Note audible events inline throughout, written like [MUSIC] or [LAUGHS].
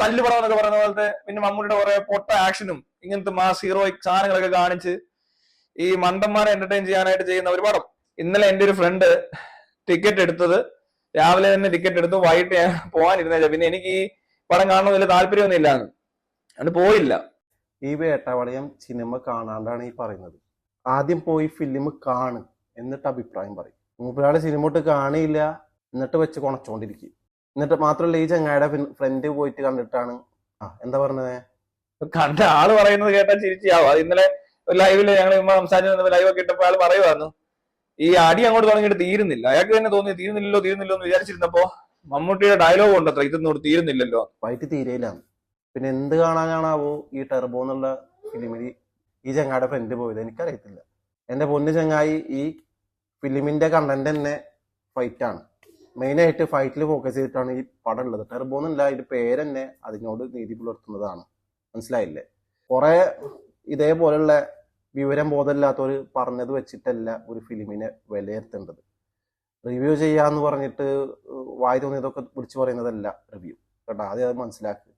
തല്ല് പടം എന്നൊക്കെ പറയുന്ന പോലത്തെ പിന്നെ മമ്മൂട്ടിയുടെ കുറെ പൊട്ട ആക്ഷനും ഇങ്ങനത്തെ മാസ് ഹീറോയിക് സാധനങ്ങളൊക്കെ കാണിച്ച് ഈ മണ്ടന്മാരെ എന്റർടൈൻ ചെയ്യാനായിട്ട് ചെയ്യുന്ന ഒരു പടം ഇന്നലെ എന്റെ ഒരു ഫ്രണ്ട് ടിക്കറ്റ് എടുത്തത് രാവിലെ തന്നെ ടിക്കറ്റ് എടുത്ത് വൈകിട്ട് ഞാൻ പോകാനിരുന്ന പിന്നെ എനിക്ക് ഈ പടം കാണണമെന്ന് വലിയ താല്പര്യമൊന്നും ഇല്ലാന്ന് അതുകൊണ്ട് പോയില്ല. ഈ വേട്ടവളയം സിനിമ കാണാണ്ടാണ് ഈ പറയുന്നത്. ആദ്യം പോയി ഫിലിം കാണും എന്നിട്ട് അഭിപ്രായം പറയും. മൂപ്പരാളെ സിനിമ ഒട്ട് കാണിയില്ല എന്നിട്ട് വെച്ച് കൊണച്ചോണ്ടിരിക്കും. എന്നിട്ട് മാത്രമല്ല ഈ ചങ്ങായുടെ ഫ്രണ്ട് പോയിട്ട് കണ്ടിട്ടാണ്. ആ. എന്താ പറഞ്ഞത്? കണ്ട ആൾ പറയുന്നത് കേട്ടാൽ ചിരിച്ചാവും. അത് ഇന്നലെ ലൈവിൽ ഞങ്ങൾ സംസാരിച്ചു ലൈവ് ഒക്കെ ഇട്ടപ്പോ ആൾ പറയുമായിരുന്നു ഈ അടി അങ്ങോട്ട് തുടങ്ങിയിട്ട് തീരുന്നില്ല. അയാൾക്ക് തന്നെ തോന്നി തീരുന്നില്ലല്ലോ തീരുന്നില്ലോ എന്ന് വിചാരിച്ചിരുന്നപ്പോ മമ്മൂട്ടിയുടെ ഡയലോഗ് ഉണ്ടത്ര ഇതൊന്നും തീരുന്നില്ലല്ലോ. വൈറ്റ് തീരെയിലാണ് പിന്നെ എന്ത് കാണാനാണാവോ ഈ ടെർബോ എന്നുള്ള ഫിലിമിൽ ഈ ചങ്ങായുടെ ഫ്രണ്ട് പോയത്? എനിക്കറിയത്തില്ല. എന്റെ പൊന്ന് ചങ്ങായി ഈ ഫിലിമിന്റെ കണ്ടന്റ് തന്നെ ഫൈറ്റ് ആയിട്ട് ഫൈറ്റിൽ ഫോക്കസ് ചെയ്തിട്ടാണ് ഈ പടം ഉള്ളത്. ടെർബോ എന്നല്ല ഇതിന്റെ പേര് തന്നെ അതിനോട് നീതി പുലർത്തുന്നതാണ്. മനസ്സിലായില്ലേ? കുറെ ഇതേപോലെയുള്ള വിവരം ബോധമില്ലാത്തവർ പറഞ്ഞത് വെച്ചിട്ടല്ല ഒരു ഫിലിമിനെ വിലയിരുത്തേണ്ടത്. റിവ്യൂ ചെയ്യാന്ന് പറഞ്ഞിട്ട് വായി തോന്നിയതൊക്കെ വിളിച്ചു പറയുന്നതല്ല റിവ്യൂ കേട്ടോ ആദ്യം അത് മനസ്സിലാക്കുക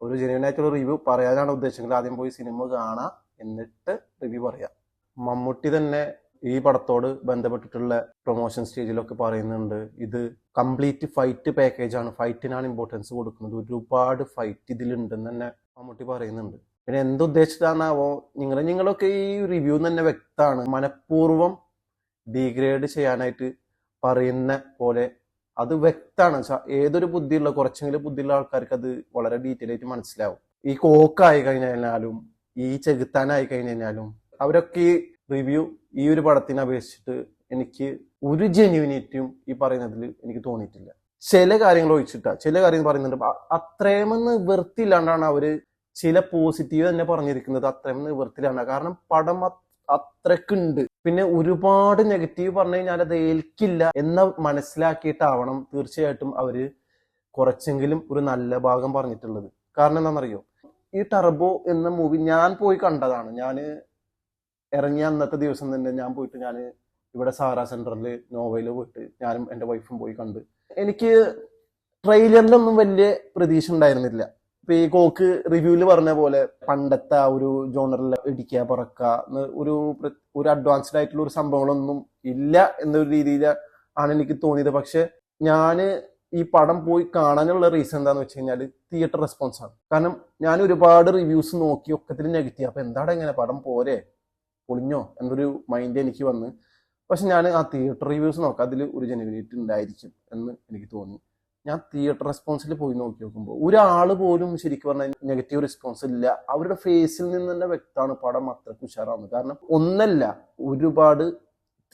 ഒരു ജെന്യൂൻ ആയിട്ടുള്ള റിവ്യൂ പറയാനാണ് ഉദ്ദേശിക്കുന്നത് ആദ്യം പോയി സിനിമ കാണാം എന്നിട്ട് റിവ്യൂ പറയാം. മമ്മൂട്ടി തന്നെ ഈ പടത്തോട് ബന്ധപ്പെട്ടിട്ടുള്ള പ്രൊമോഷൻ സ്റ്റേജിലൊക്കെ പറയുന്നുണ്ട്. ഇത് കംപ്ലീറ്റ് ഫൈറ്റ് പാക്കേജ് ആണ്. ഫൈറ്റിനാണ് ഇമ്പോർട്ടൻസ് കൊടുക്കുന്നത്. ഒരുപാട് ഫൈറ്റ് ഇതിലുണ്ടെന്ന് തന്നെ മമ്മൂട്ടി പറയുന്നുണ്ട്. പിന്നെ എന്തുദ്ദേശിച്ചിട്ടാണാവോ നിങ്ങൾ നിങ്ങളൊക്കെ ഈ റിവ്യൂ തന്നെ വ്യക്തമാണ്. മനഃപൂർവം ഡീഗ്രേഡ് ചെയ്യാനായിട്ട് പറയുന്ന പോലെ അത് വ്യക്തമാണ്. ഏതൊരു ബുദ്ധിയുള്ള കുറച്ചെങ്കിലും ബുദ്ധിയുള്ള ആൾക്കാർക്ക് അത് വളരെ ഡീറ്റെയിൽ ആയിട്ട് മനസ്സിലാവും. ഈ കോക്കായി കഴിഞ്ഞാലും ഈ ചെകുത്താനായി കഴിഞ്ഞാലും അവരൊക്കെ ഈ റിവ്യൂ ഈ ഒരു പടത്തിനെ അപേക്ഷിച്ചിട്ട് എനിക്ക് ഒരു ജെന്യൂനിറ്റിയും ഈ പറയുന്നതിൽ എനിക്ക് തോന്നിയിട്ടില്ല. ചില കാര്യങ്ങൾ ഒഴിച്ചിട്ടാ. ചില കാര്യങ്ങൾ പറയുന്നുണ്ട്. അത്രയുമെന്ന് വൃത്തിയില്ലാണ്ടാണ് അവർ ചില പോസിറ്റീവ് തന്നെ പറഞ്ഞിരിക്കുന്നത്. അത്രയും വൃത്തിയിലാണ് കാരണം പടം അത് അത്രക്കുണ്ട് പിന്നെ ഒരുപാട് നെഗറ്റീവ് പറഞ്ഞു കഴിഞ്ഞാൽ അത് ഏൽക്കില്ല എന്ന് മനസ്സിലാക്കിയിട്ടാവണം തീർച്ചയായിട്ടും അവർ കുറച്ചെങ്കിലും ഒരു നല്ല ഭാഗം പറഞ്ഞിട്ടുള്ളത്. കാരണം എന്താണെന്നറിയോ? ഈ ടർബോ എന്ന മൂവി ഞാൻ പോയി കണ്ടതാണ്. ഞാൻ ഇറങ്ങിയ അന്നത്തെ ദിവസം തന്നെ ഞാൻ പോയിട്ട് ഞാൻ ഇവിടെ സാറാ സെന്ററിൽ നോവയിൽ പോയിട്ട് ഞാനും എന്റെ വൈഫും പോയി കണ്ട്. എനിക്ക് ട്രെയിലറിലൊന്നും വലിയ പ്രതീക്ഷ ഉണ്ടായിരുന്നില്ല. ഇപ്പൊ ഈ കോക്ക് റിവ്യൂവിൽ പറഞ്ഞ പോലെ പണ്ടത്തെ ആ ഒരു ജോണറിൽ ഇടിക്കുക പറക്കുക ഒരു ഒരു അഡ്വാൻസ്ഡ് ആയിട്ടുള്ള ഒരു സംഭവങ്ങളൊന്നും ഇല്ല എന്നൊരു രീതിയിൽ ആണ് എനിക്ക് തോന്നിയത്. പക്ഷെ ഞാൻ ഈ പടം പോയി കാണാനുള്ള റീസൺ എന്താന്ന് വെച്ച് കഴിഞ്ഞാൽ തിയേറ്റർ റെസ്പോൺസ് ആണ്. കാരണം ഞാൻ ഒരുപാട് റിവ്യൂസ് നോക്കി ഒക്കത്തിൽ നെഗറ്റീവ് അപ്പൊ എന്താടാ ഇങ്ങനെ പടം പോരെ? പൊളിഞ്ഞോ എന്നൊരു മൈൻഡ് എനിക്ക് വന്ന്. പക്ഷെ ഞാൻ ആ തിയേറ്റർ റിവ്യൂസ് നോക്കാം. അതിൽ ഒരു ജനുവിനിറ്റി ഉണ്ടായിരിക്കും എന്ന് എനിക്ക് തോന്നി. ഞാൻ തിയേറ്റർ റെസ്പോൺസിൽ പോയി നോക്കി നോക്കുമ്പോൾ ഒരാൾ പോലും ശരിക്കും പറഞ്ഞാൽ നെഗറ്റീവ് റെസ്പോൺസ് ഇല്ല. അവരുടെ ഫേസിൽ നിന്ന് തന്നെ വ്യക്തമാണ് പടം അത്രയ്ക്ക് ഉഷാറാണ് കാരണം ഒന്നല്ല ഒരുപാട്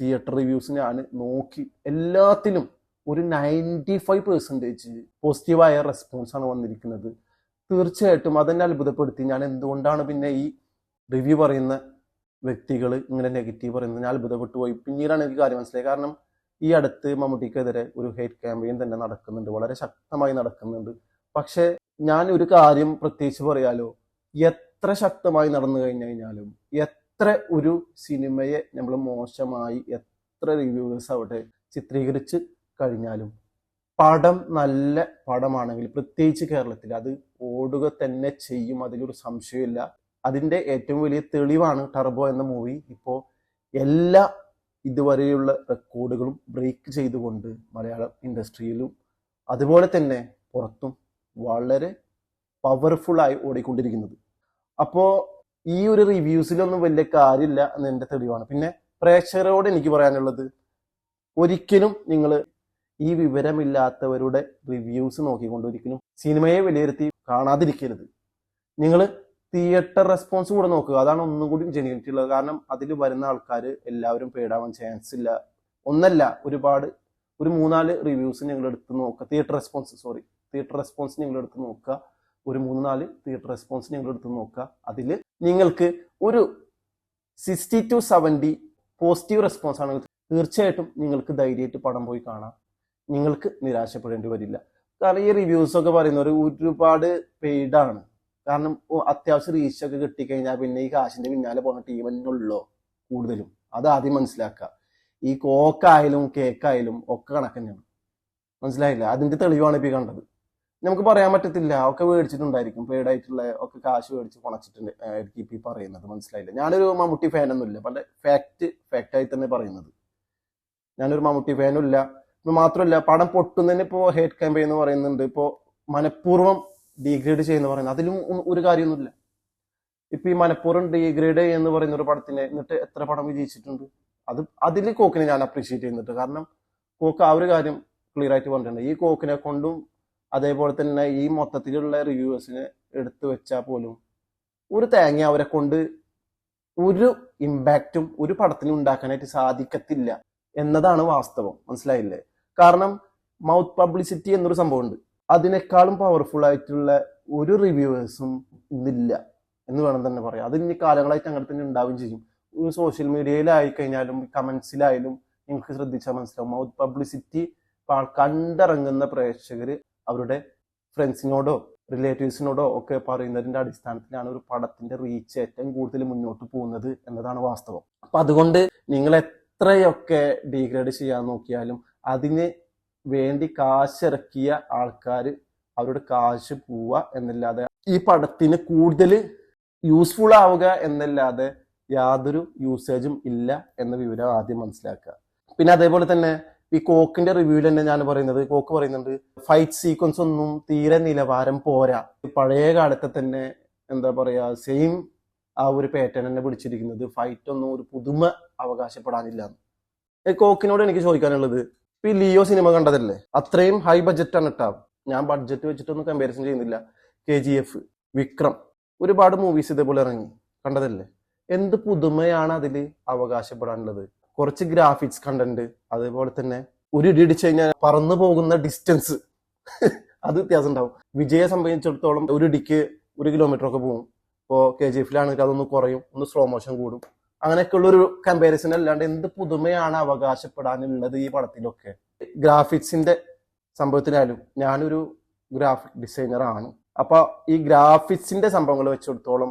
തിയേറ്റർ റിവ്യൂസ് ഞാൻ നോക്കി എല്ലാത്തിലും ഒരു നയന്റി ഫൈവ് പെർസെന്റേജ് പോസിറ്റീവായ റെസ്പോൺസ് ആണ് വന്നിരിക്കുന്നത്. തീർച്ചയായിട്ടും അതെന്നെ അത്ഭുതപ്പെടുത്തി. ഞാൻ എന്തുകൊണ്ടാണ് പിന്നെ ഈ റിവ്യൂ പറയുന്ന വ്യക്തികൾ ഇങ്ങനെ നെഗറ്റീവ് പറയുന്നത് ഞാൻ അത്ഭുതപ്പെട്ടു പോയി. പിന്നീടാണ് എനിക്ക് കാര്യം മനസ്സിലായത്. കാരണം ഈ അടുത്ത് മമ്മൂട്ടിക്കെതിരെ ഒരു ഹേറ്റ് ക്യാമ്പയിൻ തന്നെ നടക്കുന്നുണ്ട്. വളരെ ശക്തമായി നടക്കുന്നുണ്ട്. പക്ഷെ ഞാൻ ഒരു കാര്യം പ്രത്യേകിച്ച് പറയാലോ. എത്ര ശക്തമായി നടന്നു കഴിഞ്ഞു കഴിഞ്ഞാലും എത്ര ഒരു സിനിമയെ നമ്മൾ മോശമായി എത്ര റിവ്യൂവേഴ്സ് അവിടെ ചിത്രീകരിച്ച് കഴിഞ്ഞാലും പടം നല്ല പടമാണെങ്കിൽ പ്രത്യേകിച്ച് കേരളത്തിൽ അത് ഓടുക തന്നെ ചെയ്യും. അതിലൊരു സംശയമില്ല അതിന്റെ ഏറ്റവും വലിയ തെളിവാണ് ടർബോ എന്ന മൂവി. ഇപ്പോൾ എല്ലാ ഇതുവരെയുള്ള റെക്കോർഡുകളും ബ്രേക്ക് ചെയ്തുകൊണ്ട് മലയാളം ഇൻഡസ്ട്രിയിലും അതുപോലെ തന്നെ പുറത്തും വളരെ പവർഫുള്ളായി ഓടിക്കൊണ്ടിരിക്കുന്നത്. അപ്പോൾ ഈ ഒരു റിവ്യൂസിലൊന്നും വലിയ കാര്യമില്ല എന്ന് എന്റെ തെളിവാണ്. പിന്നെ പ്രേക്ഷകരോട് എനിക്ക് പറയാനുള്ളത് ഒരിക്കലും നിങ്ങൾ ഈ വിവരമില്ലാത്തവരുടെ റിവ്യൂസ് നോക്കിക്കൊണ്ട് ഒരിക്കലും സിനിമയെ വിലയിരുത്തി കാണാതിരിക്കരുത്. നിങ്ങൾ തിയേറ്റർ റെസ്പോൺസ് കൂടെ നോക്കുക. അതാണ് ഒന്നും കൂടി ജെന്യൂനിറ്റി ഉള്ളത്. കാരണം അതിൽ വരുന്ന ആൾക്കാർ എല്ലാവരും പേടാവാൻ ചാൻസ് ഇല്ല. ഒന്നല്ല ഒരുപാട് ഒരു മൂന്നാൽ റിവ്യൂസ് ഞങ്ങൾ എടുത്ത് നോക്കുക. Theatre response sorry theatre response ഞങ്ങൾ എടുത്ത് നോക്കുക. ഒരു മൂന്ന് നാല് തിയേറ്റർ റെസ്പോൺസ് ഞങ്ങൾ എടുത്ത് നോക്കുക. അതിൽ നിങ്ങൾക്ക് ഒരു sixty to seventy positive response ആണെങ്കിൽ തീർച്ചയായിട്ടും നിങ്ങൾക്ക് ധൈര്യമായിട്ട് പടം പോയി കാണാം. നിങ്ങൾക്ക് നിരാശപ്പെടേണ്ടി വരില്ല. കാരണം ഈ റിവ്യൂസ് ഒക്കെ പറയുന്നവർ ഒരുപാട് പെയ്ഡാണ് കാരണം അത്യാവശ്യം റീച്ച് ഒക്കെ കിട്ടിക്കഴിഞ്ഞാൽ പിന്നെ ഈ കാശിന്റെ പിന്നാലെ പോകുന്ന ടീം കൂടുതലും. അത് ആദ്യം മനസ്സിലാക്കുക. ഈ കോക്കായാലും കേക്കായാലും ഒക്കെ കണക്ക് തന്നെയാണ്. മനസ്സിലായില്ല? അതിന്റെ തെളിവാണ് ഇപ്പൊ കണ്ടത്. നമുക്ക് പറയാൻ പറ്റത്തില്ല. ഒക്കെ മേടിച്ചിട്ടുണ്ടായിരിക്കും. പെയ്ഡ് ആയിട്ടുള്ള ഒക്കെ കാശ് മേടിച്ച് കുണച്ചിട്ടുണ്ട് ഇപ്പൊ പറയുന്നത്. മനസ്സിലായില്ല? ഞാനൊരു മമ്മൂട്ടി ഫാനൊന്നുമില്ല പല ഫാക്ട് ഫാക്റ്റ് ആയി തന്നെ പറയുന്നത്. ഞാനൊരു മമ്മൂട്ടി ഫാനും ഇല്ല. മാത്രമല്ല പടം പൊട്ടുന്നതിന് ഇപ്പോ ഹേറ്റ് ക്യാമ്പയിൻ എന്ന് പറയുന്നുണ്ട്. ഇപ്പോ മനഃപൂർവം ഡീഗ്രേഡ് ചെയ്യുന്ന പറയുന്നത്. അതിലും ഒരു കാര്യമൊന്നുമില്ല. ഇപ്പൊ ഈ മലപ്പുറം ഡീഗ്രേഡ് എന്ന് പറയുന്ന ഒരു പടത്തിനെ എന്നിട്ട് എത്ര പടം വിജയിച്ചിട്ടുണ്ട്? അത് അതിൽ കോക്കിനെ ഞാൻ അപ്രീഷിയേറ്റ് ചെയ്യുന്നുണ്ട്. കാരണം കോക്ക് ആ ഒരു കാര്യം ക്ലിയർ ആയിട്ട് പറഞ്ഞിട്ടുണ്ട്. ഈ കോക്കിനെ കൊണ്ടും അതേപോലെ തന്നെ ഈ മൊത്തത്തിലുള്ള റിവ്യൂവേഴ്സിനെ എടുത്തു വെച്ചാൽ പോലും ഒരു തേങ്ങ അവരെ കൊണ്ട് ഒരു ഇമ്പാക്റ്റും ഒരു പടത്തിന് ഉണ്ടാക്കാനായിട്ട് സാധിക്കത്തില്ല എന്നതാണ് വാസ്തവം. മനസ്സിലായില്ലേ? കാരണം മൗത്ത് പബ്ലിസിറ്റി എന്നൊരു സംഭവമുണ്ട്. അതിനേക്കാളും പവർഫുൾ ആയിട്ടുള്ള ഒരു റിവ്യൂവേഴ്സും ഇന്നില്ല എന്ന് വേണം തന്നെ പറയാം. അത് ഇനി കാലങ്ങളായിട്ട് അങ്ങനെ തന്നെ ഉണ്ടാവുകയും ചെയ്യും. സോഷ്യൽ മീഡിയയിലായി കഴിഞ്ഞാലും കമന്റ്സിലായാലും നിങ്ങൾക്ക് ശ്രദ്ധിച്ചാൽ മനസ്സിലാവും. പബ്ലിസിറ്റി കണ്ടിറങ്ങുന്ന പ്രേക്ഷകർ അവരുടെ ഫ്രണ്ട്സിനോടോ റിലേറ്റീവ്സിനോടോ ഒക്കെ പറയുന്നതിന്റെ അടിസ്ഥാനത്തിലാണ് ഒരു പടത്തിന്റെ റീച്ച് ഏറ്റവും കൂടുതൽ മുന്നോട്ട് പോകുന്നത് എന്നതാണ് വാസ്തവം. അപ്പൊ അതുകൊണ്ട് നിങ്ങൾ എത്രയൊക്കെ ഡീഗ്രേഡ് ചെയ്യാൻ നോക്കിയാലും അതിന് വേണ്ടി കാശിറക്കിയ ആൾക്കാർ അവരുടെ കാശ് പോവുക എന്നല്ലാതെ ഈ പടത്തിന് കൂടുതൽ യൂസ്ഫുൾ ആവുക എന്നല്ലാതെ യാതൊരു യൂസേജും ഇല്ല എന്ന വിവരം ആദ്യം മനസ്സിലാക്കുക പിന്നെ അതേപോലെ തന്നെ ഈ കോക്കിന്റെ റിവ്യൂവിൽ തന്നെ ഞാൻ പറയുന്നത് കോക്ക് പറയുന്നുണ്ട് ഫൈറ്റ് സീക്വൻസ് ഒന്നും തീരെ നിലവാരം പോരാ പഴയ കാലത്തെ തന്നെ എന്താ പറയാ സെയിം ആ ഒരു പാറ്റേൺ തന്നെ പിടിച്ചിരിക്കുന്നത് ഫൈറ്റ് ഒന്നും ഒരു പുതുമ അവകാശപ്പെടാനില്ല. കോക്കിനോട് എനിക്ക് ചോദിക്കാനുള്ളത് ഈ ലിയോ സിനിമ കണ്ടതല്ലേ? അത്രയും ഹൈ ബഡ്ജറ്റ് ആണ് ടാബ് ഞാൻ ബഡ്ജറ്റ് വെച്ചിട്ടൊന്നും കമ്പാരിസൺ ചെയ്യുന്നില്ല. കെ ജി എഫ് വിക്രം ഒരുപാട് മൂവീസ് ഇതേപോലെ ഇറങ്ങി. കണ്ടതല്ലേ? എന്ത് പുതുമയാണ് അതിൽ അവകാശപ്പെടാനുള്ളത്. കുറച്ച് ഗ്രാഫിക്സ് കണ്ടന്റ് അതേപോലെ തന്നെ ഒരു ഇടി ഇടിച്ചു കഴിഞ്ഞാൽ പറന്നു പോകുന്ന ഡിസ്റ്റൻസ് [LAUGHS] അത് വ്യത്യാസം ഉണ്ടാവും. വിജയെ സംബന്ധിച്ചിടത്തോളം ഒരു ഇടിക്ക് ഒരു കിലോമീറ്റർ ഒക്കെ പോകും ഇപ്പോൾ കെ ജി എഫിലാണെങ്കിൽ അതൊന്ന് കുറയും ഒന്ന് സ്ലോ മോഷൻ കൂടും. അങ്ങനെയൊക്കെയുള്ള ഒരു കമ്പാരിസൺ അല്ലാണ്ട് എന്ത് പുതുമയാണ് അവകാശപ്പെടാനുള്ളത് ഈ പടത്തിലൊക്കെ? ഗ്രാഫിക്സിന്റെ സംഭവത്തിലായാലും ഞാനൊരു ഗ്രാഫിക് ഡിസൈനർ ആണ്. അപ്പൊ ഈ ഗ്രാഫിക്സിന്റെ സംഭവങ്ങൾ വെച്ചിടത്തോളം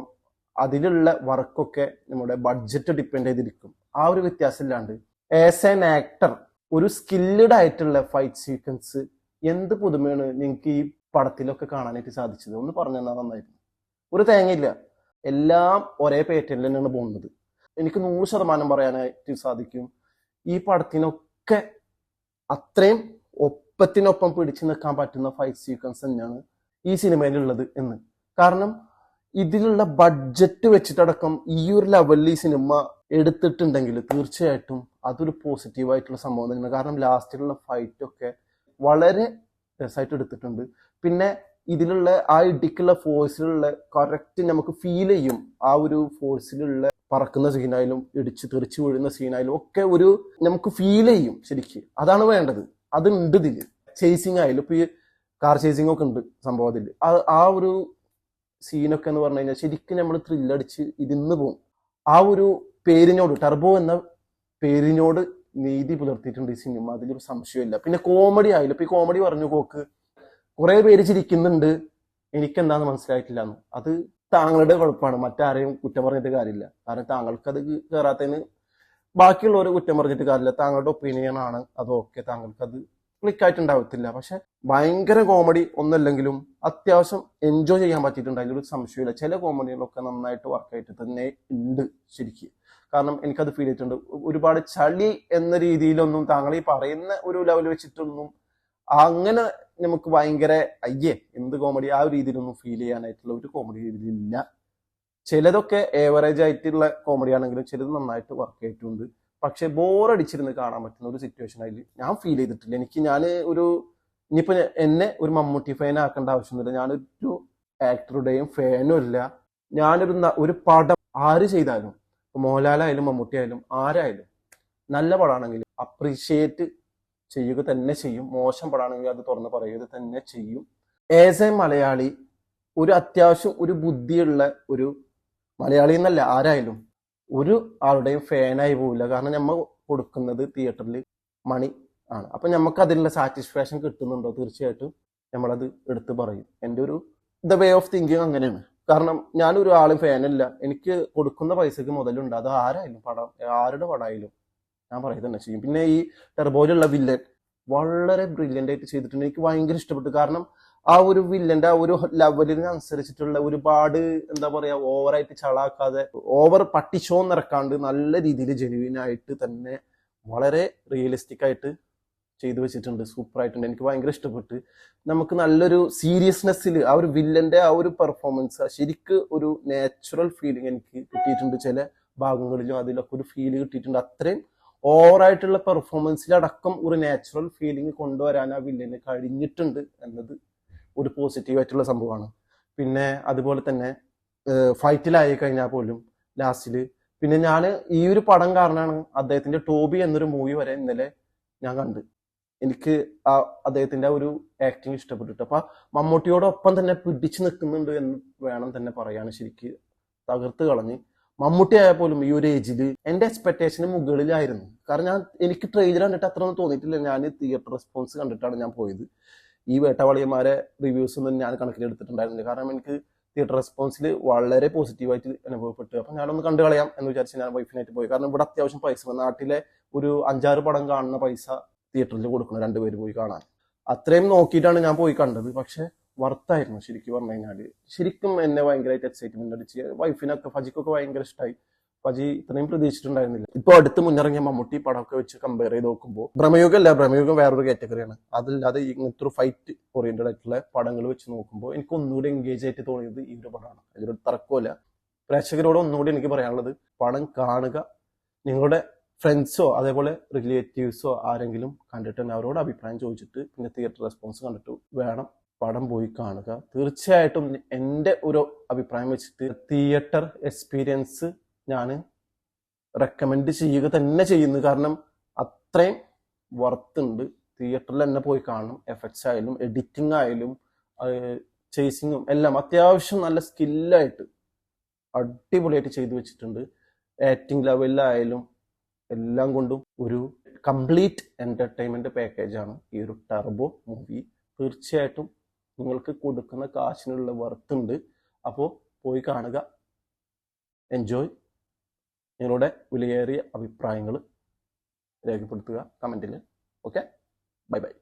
അതിലുള്ള വർക്കൊക്കെ നമ്മുടെ ബഡ്ജറ്റ് ഡിപ്പെൻഡ് ചെയ്തിരിക്കും. ആ ഒരു വ്യത്യാസം ഇല്ലാണ്ട് ആസ് ആൻ ആക്ടർ ഒരു സ്കില്ലഡ് ആയിട്ടുള്ള ഫൈറ്റ് സീക്വൻസ് എന്ത് പുതുമയാണ് നിങ്ങൾക്ക് ഈ പടത്തിലൊക്കെ കാണാനായിട്ട് സാധിച്ചത്? ഒന്ന് പറഞ്ഞു തന്നാൽ നന്നായിരുന്നു. ഒരു തേങ്ങയില്ല. എല്ലാം ഒരേ പേറ്റേണിൽ തന്നെയാണ് പോകുന്നത്. എനിക്ക് നൂറ് ശതമാനം പറയാനായിട്ട് സാധിക്കും. ഈ പടത്തിനൊക്കെ അത്രയും ഒപ്പത്തിനൊപ്പം പിടിച്ചു നിൽക്കാൻ പറ്റുന്ന ഫൈറ്റ് സീക്വൻസ് തന്നെയാണ് ഈ സിനിമയിലുള്ളത് എന്ന്. കാരണം ഇതിലുള്ള ബഡ്ജറ്റ് വെച്ചിട്ടടക്കം ഈ ഒരു ലെവലിൽ ഈ സിനിമ എടുത്തിട്ടുണ്ടെങ്കിൽ തീർച്ചയായിട്ടും അതൊരു പോസിറ്റീവ് ആയിട്ടുള്ള സംഭവം തന്നെയാണ്. കാരണം ലാസ്റ്റിലുള്ള ഫൈറ്റ് ഒക്കെ വളരെ രസമായിട്ട് എടുത്തിട്ടുണ്ട്. പിന്നെ ഇതിലുള്ള ആ ഇടിക്കുള്ള ഫോഴ്സിലുള്ള കറക്റ്റ് നമുക്ക് ഫീൽ ചെയ്യും ആ ഒരു ഫോഴ്സിലുള്ള പറക്കുന്ന സീനായാലും ഇടിച്ച് തെറിച്ച് വീഴുന്ന സീനായാലും ഒക്കെ ഒരു നമുക്ക് ഫീൽ ചെയ്യും ശരിക്ക്. അതാണ് വേണ്ടത്. അത് ഉണ്ട് ഇതിൽ. ചേസിങ് ആയാലും ഇപ്പൊ ഈ കാർ ചേസിങ് ഒക്കെ ഉണ്ട് സംഭവത്തിൽ ആ ഒരു സീനൊക്കെ എന്ന് പറഞ്ഞു കഴിഞ്ഞാൽ ശരിക്കും നമ്മൾ ത്രില്ലടിച്ച് ഇതിന്ന് പോകും. ആ ഒരു പേരിനോട് ടർബോ എന്ന പേരിനോട് നീതി പുലർത്തിയിട്ടുണ്ട് ഈ സിനിമ അതിലൊരു സംശയമില്ല പിന്നെ കോമഡി ആയാലും ഇപ്പൊ ഈ കോമഡി പറഞ്ഞു കോക്ക് കുറെ പേര് ചിരിക്കുന്നുണ്ട്. എനിക്കെന്താന്ന് മനസ്സിലായിട്ടില്ല അത് താങ്കളുടെ കുഴപ്പമാണ് മറ്റാരെയും കുറ്റം പറഞ്ഞിട്ട് കാര്യമില്ല. കാരണം താങ്കൾക്ക് അത് കയറാത്തതിന് ബാക്കിയുള്ളവരെ കുറ്റം പറഞ്ഞിട്ട് കാര്യമില്ല. താങ്കളുടെ ഒപ്പീനിയൻ ആണ്. അത് ഓക്കെ താങ്കൾക്ക് അത് ക്ലിക്ക് ആയിട്ടുണ്ടാവത്തില്ല. പക്ഷെ ഭയങ്കര കോമഡി ഒന്നല്ലെങ്കിലും അത്യാവശ്യം എൻജോയ് ചെയ്യാൻ പറ്റിയിട്ടുണ്ട്. അതിലൊരു സംശയമില്ല ചില കോമഡികളൊക്കെ നന്നായിട്ട് വർക്ക് വർക്കായിട്ട് തന്നെ ഉണ്ട് ശരിക്കും. കാരണം എനിക്കത് ഫീൽ ചെയ്തിട്ടുണ്ട്. ഒരുപാട് ചളി എന്ന രീതിയിലൊന്നും താങ്കൾ ഈ പറയുന്ന ഒരു ലെവൽ വെച്ചിട്ടൊന്നും അങ്ങനെ നമുക്ക് ഭയങ്കര അയ്യേ എന്ത് കോമഡി ആ ഒരു രീതിയിലൊന്നും ഫീൽ ചെയ്യാനായിട്ടുള്ള ഒരു കോമഡി രീതിയിലില്ല. ചിലതൊക്കെ ഏവറേജ് ആയിട്ടുള്ള കോമഡി ആണെങ്കിലും ചിലത് നന്നായിട്ട് വർക്ക് ചെയ്തിട്ടുണ്ട്. പക്ഷെ ബോറടിച്ചിരുന്ന് കാണാൻ പറ്റുന്ന ഒരു സിറ്റുവേഷൻ അതിൽ ഞാൻ ഫീൽ ചെയ്തിട്ടില്ല. എനിക്ക് ഞാൻ ഒരു ഇനിയിപ്പോ എന്നെ ഒരു മമ്മൂട്ടി ഫാൻ ആക്കേണ്ട ആവശ്യമൊന്നുമില്ല. ഞാനൊരു ആക്ടറുടെയും ഫാനും ഇല്ല ഞാനൊരു ഒരു പടം ആര് ചെയ്താലും മോഹൻലാലായാലും മമ്മൂട്ടി ആയാലും ആരായാലും നല്ല പടമാണെങ്കിൽ അപ്രീഷിയേറ്റ് ചെയ്യുക തന്നെ ചെയ്യും. മോശം പടാണെങ്കിൽ അത് തുറന്ന് പറയുക തന്നെ ചെയ്യും. ഏസ് എ മലയാളി ഒരു അത്യാവശ്യം ഒരു ബുദ്ധിയുള്ള ഒരു മലയാളി എന്നല്ല ആരായാലും ഒരു ആളുടെയും ഫാനായി പോവില്ല. കാരണം നമ്മൾ കൊടുക്കുന്നത് തിയേറ്ററിൽ മണി ആണ്. അപ്പൊ നമുക്ക് അതിനുള്ള സാറ്റിസ്ഫാക്ഷൻ കിട്ടുന്നുണ്ടോ? തീർച്ചയായിട്ടും നമ്മളത് എടുത്തു പറയും. എന്റെ ഒരു ദ വേ ഓഫ് തിങ്കിങ് അങ്ങനെയാണ്. കാരണം ഞാനൊരു ആളും ഫാനല്ല എനിക്ക് കൊടുക്കുന്ന പൈസക്ക് മുതലുണ്ട്. അത് ആരായാലും പടം ആരുടെ പടമായാലും ഞാൻ പറയുന്നത് ചെയ്യും? പിന്നെ ഈ ടെർബോയിലുള്ള വില്ലൻ വളരെ ബ്രില്യന്റ് ആയിട്ട് ചെയ്തിട്ടുണ്ട്. എനിക്ക് ഭയങ്കര ഇഷ്ടപ്പെട്ടു. കാരണം ആ ഒരു വില്ലന്റെ ആ ഒരു ലെവലിനനുസരിച്ചിട്ടുള്ള ഒരുപാട് എന്താ പറയാ ഓവറായിട്ട് ചളാക്കാതെ ഓവർ പട്ടിച്ചോ നിറക്കാണ്ട് നല്ല രീതിയിൽ ജെനുവിൻ ആയിട്ട് തന്നെ വളരെ റിയലിസ്റ്റിക് ആയിട്ട് ചെയ്തു വെച്ചിട്ടുണ്ട്. സൂപ്പർ ആയിട്ടുണ്ട്. എനിക്ക് ഭയങ്കര ഇഷ്ടപ്പെട്ട്. നമുക്ക് നല്ലൊരു സീരിയസ്നെസ്സിൽ ആ ഒരു വില്ലന്റെ ആ ഒരു പെർഫോമൻസ് ശരിക്ക് ഒരു നാച്ചുറൽ ഫീലിംഗ് എനിക്ക് കിട്ടിയിട്ടുണ്ട്. ചില ഭാഗങ്ങളിലും അതിലൊക്കെ ഒരു ഫീൽ കിട്ടിയിട്ടുണ്ട്. അത്രയും ഓവറായിട്ടുള്ള പെർഫോമൻസിലടക്കം ഒരു നാച്ചുറൽ ഫീലിംഗ് കൊണ്ടുവരാൻ ആ വില്ലന് കഴിഞ്ഞിട്ടുണ്ട് എന്നത് ഒരു പോസിറ്റീവ് ആയിട്ടുള്ള സംഭവമാണ്. പിന്നെ അതുപോലെ തന്നെ ഫൈറ്റിലായി കഴിഞ്ഞാൽ പോലും ലാസ്റ്റിൽ പിന്നെ ഞാൻ ഈ ഒരു പടം കാരണമാണ് അദ്ദേഹത്തിന്റെ ടോബി എന്നൊരു മൂവി വരെ ഇന്നലെ ഞാൻ കണ്ട്. എനിക്ക് ആ അദ്ദേഹത്തിന്റെ ഒരു ആക്ടിങ് ഇഷ്ടപ്പെട്ടിട്ട്. അപ്പൊ മമ്മൂട്ടിയോടൊപ്പം തന്നെ പിടിച്ചു നിൽക്കുന്നുണ്ട് എന്ന് വേണം തന്നെ പറയാണ് ശരിക്ക് തകർത്ത് കളഞ്ഞ്. മമ്മൂട്ടി പോലും ഈ ഒരു ഏജിൽ എന്റെ എക്സ്പെക്ടേഷന് മുകളിലായിരുന്നു. കാരണം ഞാൻ എനിക്ക് ട്രെയിലർ കണ്ടിട്ട് അത്ര ഒന്നും തോന്നിയിട്ടില്ല. ഞാൻ തിയേറ്റർ റെസ്പോൺസ് കണ്ടിട്ടാണ് ഞാൻ പോയത്. ഈ വേട്ടവാളിയന്മാരെ റിവ്യൂസ് ഒന്നും ഞാൻ കണക്കിലെടുത്തിട്ടുണ്ടായിരുന്നില്ല. കാരണം എനിക്ക് തിയേറ്റർ റെസ്പോൺസിൽ വളരെ പോസിറ്റീവായിട്ട് അനുഭവപ്പെട്ടു. അപ്പൊ ഞാനൊന്ന് കണ്ടു കളയാം എന്ന് വിചാരിച്ച് ഞാൻ വൈഫിനായിട്ട് പോയി. കാരണം ഇവിടെ അത്യാവശ്യം പൈസ നാട്ടിലെ ഒരു അഞ്ചാറ് പടം കാണുന്ന പൈസ തിയേറ്ററിൽ കൊടുക്കണം രണ്ടുപേര് പോയി കാണാൻ. അത്രയും നോക്കിയിട്ടാണ് ഞാൻ പോയി കണ്ടത്. പക്ഷെ വർത്തായിരുന്നു ശരിക്കും പറഞ്ഞു കഴിഞ്ഞാൽ. ശരിക്കും എന്നെ ഭയങ്കരമായിട്ട് എക്സൈറ്റ്മെന്റ് അടിച്ച് വൈഫിനൊക്കെ ഫജിക്കൊക്കെ ഭയങ്കര ഇഷ്ടമായി ഫജി ഇത്രയും പ്രതീക്ഷിച്ചിട്ടുണ്ടായിരുന്നില്ല. ഇപ്പൊ അടുത്ത് മുന്നിറങ്ങിയ മമ്മൂട്ടി പടമൊക്കെ വെച്ച് കമ്പയർ ചെയ്ത് നോക്കുമ്പോൾ ഭ്രമയുഗം അല്ല ഭ്രമയുഗം വേറൊരു കാറ്റഗറിയാണ് അതല്ലാതെ ഇങ്ങനത്തെ ഒരു ഫൈറ്റ് ഓറിയന്റഡ് ആയിട്ടുള്ള പടങ്ങൾ വെച്ച് നോക്കുമ്പോൾ എനിക്ക് ഒന്നുകൂടി എൻഗേജ് ആയിട്ട് തോന്നിയത് ഈ ഒരു പടമാണ്. അതിലൊരു തർക്കമില്ല പ്രേക്ഷകരോട് ഒന്നുകൂടി എനിക്ക് പറയാനുള്ളത് പടം കാണുക നിങ്ങളുടെ ഫ്രണ്ട്സോ അതേപോലെ റിലേറ്റീവ്സോ ആരെങ്കിലും കണ്ടിട്ട് തന്നെ അവരോട് അഭിപ്രായം ചോദിച്ചിട്ട് പിന്നെ തിയേറ്റർ റെസ്പോൺസ് കണ്ടിട്ട് വേണം പടം പോയി കാണുക. തീർച്ചയായിട്ടും എന്റെ ഒരു അഭിപ്രായം വെച്ചിട്ട് തിയേറ്റർ എക്സ്പീരിയൻസ് ഞാൻ റെക്കമെൻഡ് ചെയ്യുക തന്നെ ചെയ്യുന്നു. കാരണം അത്രയും വർത്ത് ഉണ്ട്. തിയേറ്ററിൽ തന്നെ പോയി കാണണം. എഫക്ട്സ് ആയാലും എഡിറ്റിംഗ് ആയാലും ചേസിങ്ങും എല്ലാം അത്യാവശ്യം നല്ല സ്കില്ലായിട്ട് അടിപൊളിയായിട്ട് ചെയ്തു വെച്ചിട്ടുണ്ട്. ആക്ടിങ് ലെവലിലായാലും എല്ലാം കൊണ്ടും ഒരു കംപ്ലീറ്റ് എന്റർടൈൻമെന്റ് പാക്കേജാണ് ഈ ഒരു ടർബോ മൂവി തീർച്ചയായിട്ടും നിങ്ങൾക്ക് കൊടുക്കുന്ന കാശിനുള്ള വർത്ത് ഉണ്ട്. അപ്പോൾ പോയി കാണുക. എൻജോയ് നിങ്ങളുടെ വിലയേറിയ അഭിപ്രായങ്ങൾ രേഖപ്പെടുത്തുക. കമന്റിൽ ഓക്കെ ബൈ ബൈ